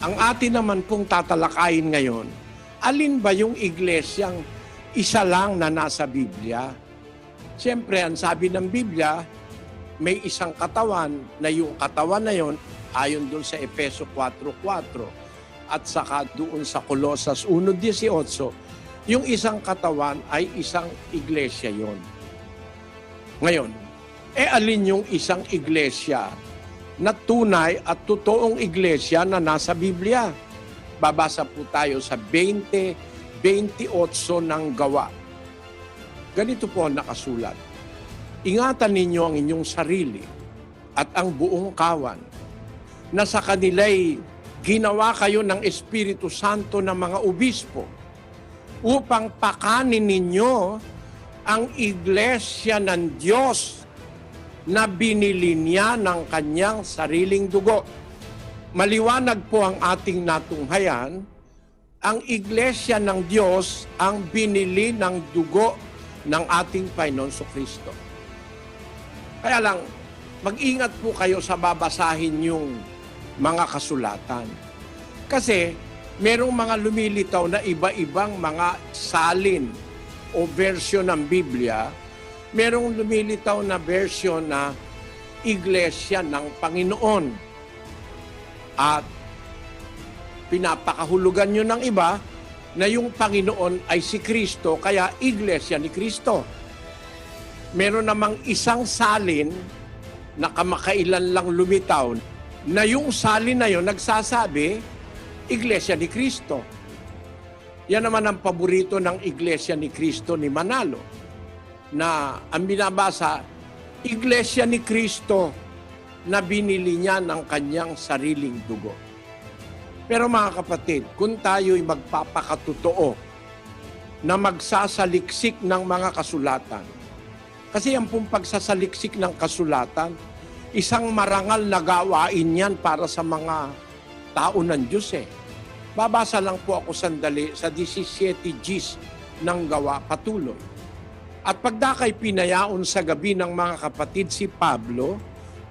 Ang atin naman pong tatalakayin ngayon, alin ba yung iglesyang isa lang na nasa Biblia? Siyempre, ang sabi ng Biblia, may isang katawan na yung katawan na yon ayon doon sa Efeso 4.4 at saka doon sa Colossus 1.18, yung isang katawan ay isang iglesia yon. Ngayon, e alin yung isang iglesia na tunay at totoong iglesia na nasa Biblia? Babasa po tayo sa 20, 28 ng gawa. Ganito po ang nakasulat. Ingatan ninyo ang inyong sarili at ang buong kawan na sa kanila'y ginawa kayo ng Espiritu Santo ng mga obispo upang pakanin ninyo ang iglesia ng Diyos na binili niya ng kanyang sariling dugo. Maliwanag po ang ating natunghayan, ang iglesia ng Diyos ang binili ng dugo ng ating Panginoon so Kristo. Kaya lang, mag-ingat po kayo sa babasahin yung mga kasulatan. Kasi merong mga lumilitaw na iba-ibang mga salin o version ng Biblia, merong lumilitaw na version na iglesia ng Panginoon. At pinapakahulugan nyo ng iba na yung Panginoon ay si Kristo, kaya iglesia ni Kristo. Meron namang isang salin na kamakailan lang lumitaw na yung salin na yon nagsasabi, Iglesia ni Kristo. Yan naman ang paborito ng Iglesia ni Kristo ni Manalo na ang binabasa, Iglesia ni Kristo na binili niya ng kanyang sariling dugo. Pero mga kapatid, kung tayo'y magpapakatotoo na magsasaliksik ng mga kasulatan, kasi ang pong pagsasaliksik ng kasulatan, isang marangal na gawain yan para sa mga tao ng Diyos eh. Babasa lang po ako sandali sa 17 Gs ng gawa patuloy. At pagdakay pinayaon sa gabi ng mga kapatid si Pablo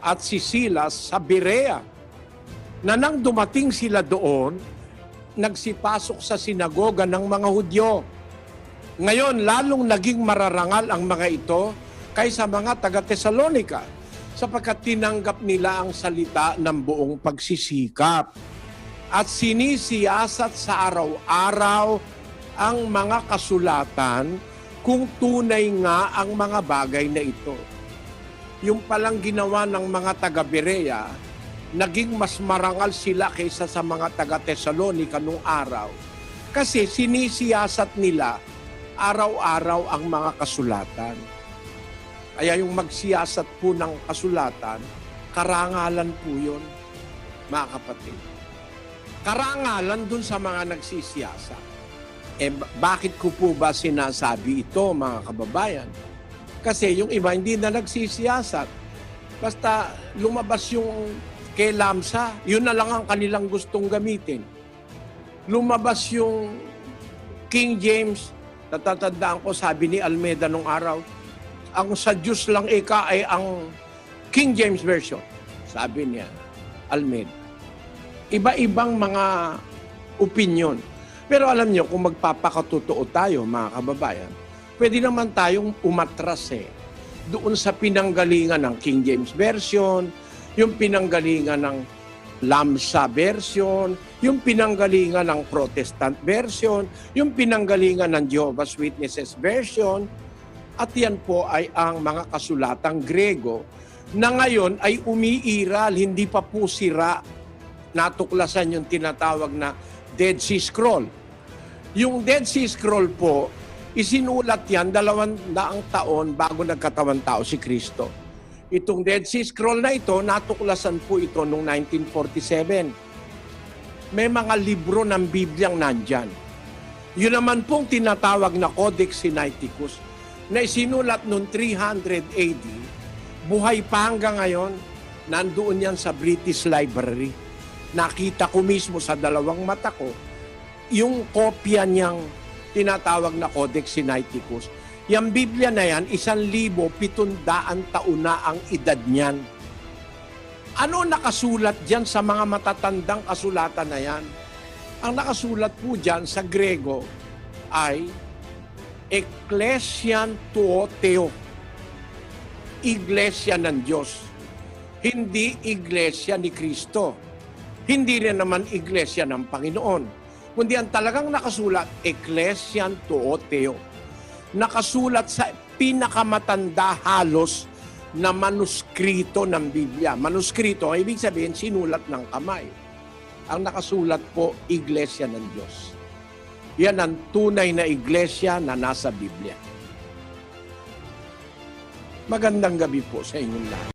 at si Silas sa Berea, na nang dumating sila doon, nagsipasok sa sinagoga ng mga Hudyo. Ngayon, lalong naging mararangal ang mga ito kaysa mga taga Tesalonika sapagkat tinanggap nila ang salita ng buong pagsisikap at sinisiyasat sa araw-araw ang mga kasulatan kung tunay nga ang mga bagay na ito. Yung palang ginawa ng mga taga Berea, naging mas marangal sila kaysa sa mga taga Tesalonika nung araw. Kasi sinisiyasat nila araw-araw ang mga kasulatan. Kaya yung magsiyasat po ng kasulatan, karangalan po yun, mga kapatid. Karangalan dun sa mga nagsisiyasat. Eh, bakit ko po ba sinasabi ito, mga kababayan? Kasi yung iba hindi na nagsisiyasat. Basta lumabas yung kay Lamsa, yun na lang ang kanilang gustong gamitin. Lumabas yung King James, natatandaan ko, sabi ni Almeida nung araw, ang sa Diyos lang ika ay ang King James Version. Sabi niya, Almeida. Iba-ibang mga opinion. Pero alam niyo, kung magpapakatotoo tayo, mga kababayan, pwede naman tayong umatras eh. Doon sa pinanggalingan ng King James Version, yung pinanggalingan ng Lamsa version, yung pinanggalingan ng Protestant version, yung pinanggalingan ng Jehovah's Witnesses version, at yan po ay ang mga kasulatang Grego na ngayon ay umiiral, hindi pa po sira. Natuklasan yung tinatawag na Dead Sea Scroll. Yung Dead Sea Scroll po, isinulat yan dalawang daang taon bago nagkatawan tao si Kristo. Itong Dead Sea Scroll na ito, natuklasan po ito noong 1947. May mga libro ng Bibliang nandyan. Yun naman pong tinatawag na Codex Sinaiticus na isinulat noong 300 AD, buhay pa hanggang ngayon, nandoon yan sa British Library. Nakita ko mismo sa dalawang mata ko, yung kopya niyang tinatawag na Codex Sinaiticus. Yung Biblia na yan, isang libo, pitundaan taon na ang edad niyan. Ano nakasulat dyan sa mga matatandang kasulatan na yan? Ang nakasulat po dyan sa Grego ay Ecclesian Tuoteo. Iglesia ng Diyos. Hindi iglesia ni Kristo. Hindi rin naman iglesia ng Panginoon. Kundi ang talagang nakasulat, Ecclesian Tuoteo. Nakasulat sa pinakamatanda halos na manuskrito ng Biblia. Manuskrito, ang ibig sabihin, sinulat ng kamay. Ang nakasulat po, Iglesia ng Diyos. Yan ang tunay na iglesia na nasa Biblia. Magandang gabi po sa inyong lahat.